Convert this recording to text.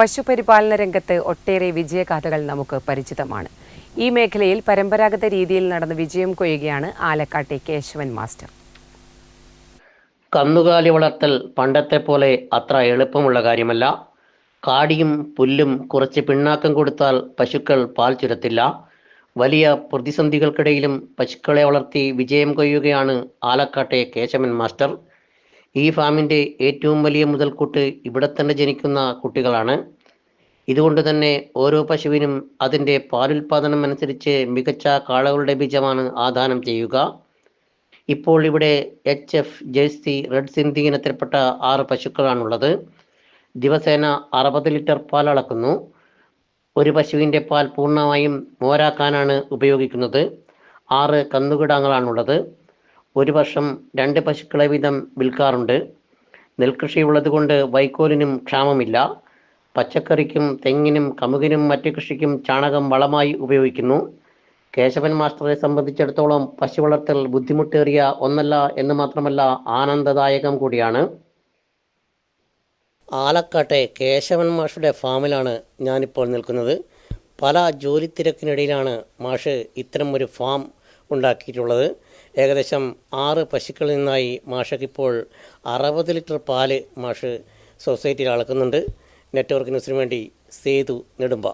പശുപരിപാലന രംഗത്ത് ഒട്ടേറെ വിജയഗാഥകൾ നമുക്ക് പരിചിതമാണ്. ഈ മേഖലയിൽ പരമ്പരാഗത രീതിയിൽ നടന്ന് വിജയം കൊയ്യുകയാണ് ആലക്കാട്ടെ കേശവൻ മാസ്റ്റർ. കന്നുകാലി വളർത്തൽ പണ്ടത്തെ പോലെ അത്ര എളുപ്പമുള്ള കാര്യമല്ല. കാടിയും പുല്ലും കുറച്ച് പിണ്ണാക്കം കൊടുത്താൽ പശുക്കൾ പാൽ ചുരത്തില്ല. വലിയ പ്രതിസന്ധികൾക്കിടയിലും പശുക്കളെ വളർത്തി വിജയം കൊയ്യുകയാണ് ആലക്കാട്ടെ കേശവൻ മാസ്റ്റർ. ഈ ഫാമിന്റെ ഏറ്റവും വലിയ മുതൽക്കൂട്ട് ഇവിടെ തന്നെ ജനിക്കുന്ന കുട്ടികളാണ്. ഇതുകൊണ്ട് തന്നെ ഓരോ പശുവിനും അതിന്റെ പാലുൽപാദനം അനുസരിച്ച് മികച്ച കാളകളുടെ ബീജമാണ് ആദാനം ചെയ്യുക. ഇപ്പോൾ ഇവിടെ H F Jersey red Sindhi ഇനത്തിൽപ്പെട്ട ആറ് പശുക്കളാണുള്ളത്. ദിവസേന അറുപത് ലിറ്റർ പാൽ അളക്കുന്നു. ഒരു പശുവിന്റെ പാൽ പൂർണമായും മോരാക്കാനാണ് ഉപയോഗിക്കുന്നത്. ആറ് കന്നുകിടാങ്ങളാണുള്ളത്. ഒരു വർഷം രണ്ട് പശുക്കളെ വീതം വിൽക്കാറുണ്ട്. നെൽകൃഷി ഉള്ളതുകൊണ്ട് വൈക്കോലിനും ക്ഷാമമില്ല. പച്ചക്കറിക്കും തെങ്ങിനും കമുകിനും മറ്റു കൃഷിക്കും ചാണകം വളമായി ഉപയോഗിക്കുന്നു. കേശവൻ മാസ്റ്ററെ സംബന്ധിച്ചിടത്തോളം പശു വളർത്തൽ ബുദ്ധിമുട്ടേറിയ ഒന്നല്ല എന്ന് മാത്രമല്ല ആനന്ദദായകം കൂടിയാണ്. ആലക്കാട്ടെ കേശവൻ മാഷുടെ ഫാമിലാണ് ഞാനിപ്പോൾ നിൽക്കുന്നത്. പല ജോലി തിരക്കിനിടയിലാണ് മാഷ് ഇത്തരം ഒരു ഫാം ഉണ്ടാക്കിയിട്ടുള്ളത്. ഏകദേശം ആറ് പശുക്കളിൽ നിന്നായി മാഷക്കിപ്പോൾ അറുപത് ലിറ്റർ പാൽ മാഷ് സൊസൈറ്റിയിൽ അളക്കുന്നുണ്ട്. നെറ്റ്വർക്ക് ന്യൂസിന് വേണ്ടി സേതു നെടുമ്പ.